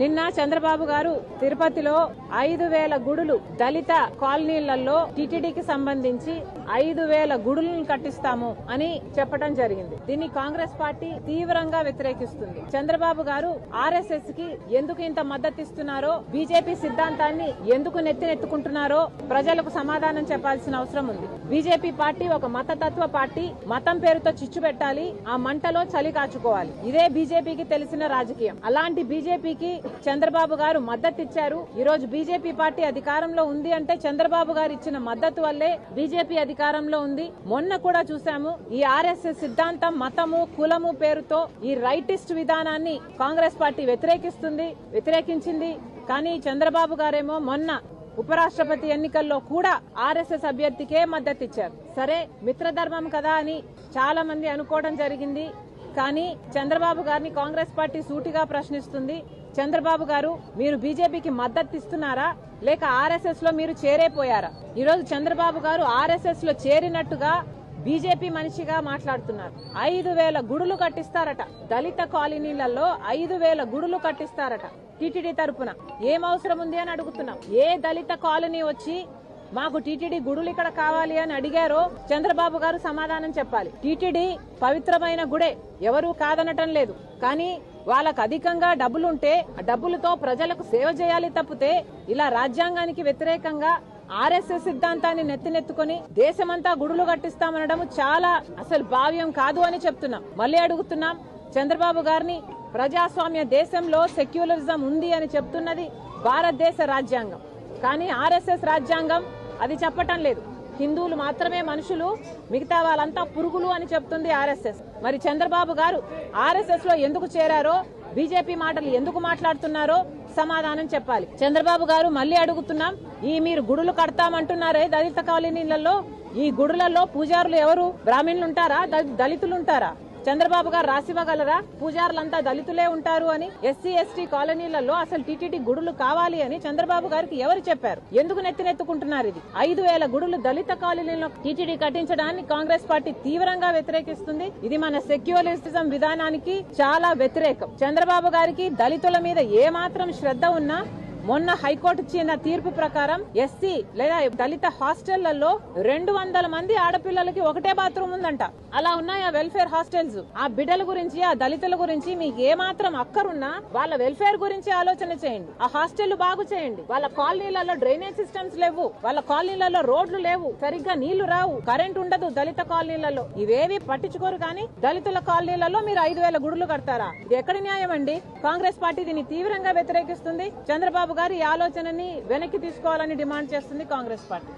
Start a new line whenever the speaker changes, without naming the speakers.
నిన్న చంద్రబాబు గారు తిరుపతిలో ఐదు వేల గుడులు దళిత కాలనీలలో టిటిడికి సంబంధించి ఐదు వేల గుడులను కట్టిస్తాము అని చెప్పడం జరిగింది. దీన్ని కాంగ్రెస్ పార్టీ తీవ్రంగా వ్యతిరేకిస్తుంది. చంద్రబాబు గారు ఆర్ఎస్ఎస్కి ఎందుకు ఇంత మద్దతు ఇస్తున్నారో బీజేపీ సిద్ధాంతాన్ని ఎందుకు నెత్తినెత్తుకుంటున్నారో ప్రజలకు సమాధానం చెప్పాల్సిన అవసరం ఉంది. బీజేపీ పార్టీ ఒక మతతత్వ పార్టీ మతం పేరుతో చిచ్చు పెట్టాలి ఆ మంటలో చలి కాచుకోవాలి. ఇదే బీజేపీకి తెలిసిన రాజకీయం. అలాంటి బీజేపీకి చంద్రబాబు గారు మద్దతు ఇచ్చారు. ఈ రోజు బీజేపీ పార్టీ అధికారంలో ఉంది అంటే చంద్రబాబు గారు ఇచ్చిన మద్దతు వల్లే బీజేపీ అధికారంలో ఉంది. మొన్న కూడా చూసాము ఈ ఆర్ఎస్ఎస్ సిద్ధాంతం మతము కులము పేరుతో ఈ రైటిస్ట్ విధానాన్ని కాంగ్రెస్ పార్టీ వ్యతిరేకిస్తుంది వ్యతిరేకించింది. కానీ చంద్రబాబు గారేమో మొన్న ఉపరాష్ట్రపతి ఎన్నికల్లో కూడా ఆర్ఎస్ఎస్ అభ్యర్థికే మద్దతు ఇచ్చారు. సరే మిత్రధర్మం కదా అని చాలా మంది అనుకోవడం జరిగింది. కానీ చంద్రబాబు గారిని కాంగ్రెస్ పార్టీ సూటిగా ప్రశ్నిస్తుంది. చంద్రబాబు గారు మీరు బీజేపీకి మద్దతు ఇస్తున్నారా? లేక ఆర్ఎస్ఎస్లో మీరు చేరేపోయారా? ఈరోజు చంద్రబాబు గారు ఆర్ఎస్ఎస్లో చేరినట్టుగా బీజేపీ మనిషిగా మాట్లాడుతున్నారు. ఐదు వేల గుడులు కట్టిస్తారట. దళిత కాలనీలలో ఐదు వేల గుడులు కట్టిస్తారట టీటీడీ తరపున. ఏం అవసరం ఉంది అని అడుగుతున్నాం. ఏ దళిత కాలనీ వచ్చి మాకు టీటీడీ గుడులు ఇక్కడ కావాలి అని అడిగారు చంద్రబాబు గారు సమాధానం చెప్పాలి. టీటీడీ పవిత్రమైన గుడే ఎవరూ కాదనటం లేదు. కానీ వాళ్ళకు అధికంగా డబ్బులుంటే ఆ డబ్బులతో ప్రజలకు సేవ చేయాలి తప్పితే ఇలా రాజ్యాంగానికి వ్యతిరేకంగా ఆర్ఎస్ఎస్ సిద్ధాంతాన్ని నెత్తినెత్తుకొని దేశమంతా గుడులు కట్టిస్తామనడం చాలా అసలు భావ్యం కాదు అని చెప్తున్నాం. మళ్ళీ అడుగుతున్నాం చంద్రబాబు గారిని ప్రజాస్వామ్య దేశంలో సెక్యులరిజం ఉంది అని చెప్తున్నది భారతదేశ రాజ్యాంగం. కానీ ఆర్ఎస్ఎస్ రాజ్యాంగం అది చెప్పటం లేదు. హిందువులు మాత్రమే మనుషులు మిగతా వాళ్ళంతా పురుగులు అని చెప్తుంది ఆర్ఎస్ఎస్. మరి చంద్రబాబు గారు ఆర్ఎస్ఎస్లో ఎందుకు చేరారో బీజేపీ మాటలు ఎందుకు మాట్లాడుతున్నారో సమాధానం చెప్పాలి. చంద్రబాబు గారు మళ్ళీ అడుగుతున్నాం ఈ మీరు గుడులు కడతామంటున్నారే దళిత కాలనీలలో ఈ గుడులలో పూజారులు ఎవరు? బ్రాహ్మణులు ఉంటారా? దళితులు ఉంటారా? చంద్రబాబు గారు రాసివ్వగలరా పూజారులంతా దళితులే ఉంటారు అని ఎస్సీ ఎస్టీ కాలనీలలో అసలు టీటీడీ గుడులు కావాలి అని చంద్రబాబు గారికి ఎవరు చెప్పారు? ఎందుకు నెత్తినెత్తుకుంటున్నారు ఇది? ఐదు వేల గుడులు దళిత కాలనీలో టీటీడీ కట్టించడాన్ని కాంగ్రెస్ పార్టీ తీవ్రంగా వ్యతిరేకిస్తుంది. ఇది మన సెక్యులరిజం విధానానికి చాలా వ్యతిరేకం. చంద్రబాబు గారికి దళితుల మీద ఏ మాత్రం శ్రద్ధ ఉన్నా మొన్న హైకోర్టు ఇచ్చిన తీర్పు ప్రకారం ఎస్సీ లేదా దళిత హాస్టళ్ళలో రెండు వందల మంది ఆడపిల్లలకి ఒకటే బాత్రూమ్ ఉందంట. అలా ఉన్నాయి ఆ వెల్ఫేర్ హాస్టల్స్? ఆ బిడ్డల గురించి ఆ దళితుల గురించి మీకు ఏ మాత్రం అక్కరున్నా వాళ్ళ వెల్ఫేర్ గురించి ఆలోచన చేయండి. ఆ హాస్టల్ బాగు చేయండి. వాళ్ళ కాలనీలలో డ్రైనేజ్ సిస్టమ్స్ లేవు. వాళ్ళ కాలనీలలో రోడ్లు లేవు. సరిగ్గా నీళ్ళు రావు. కరెంట్ ఉండదు దళిత కాలనీలలో. ఇవేవి పట్టించుకోరు కానీ దళితుల కాలనీలలో మీరు ఐదు వేల గుడులు కడతారా? ఇది ఎక్కడ న్యాయం అండి కాంగ్రెస్ పార్టీ దీన్ని తీవ్రంగా వ్యతిరేకిస్తుంది. చంద్రబాబు చంద్రబాబు గారు ఈ ఆలోచనని వెనక్కి తీసుకోవాలని డిమాండ్ చేస్తుంది కాంగ్రెస్ పార్టీ.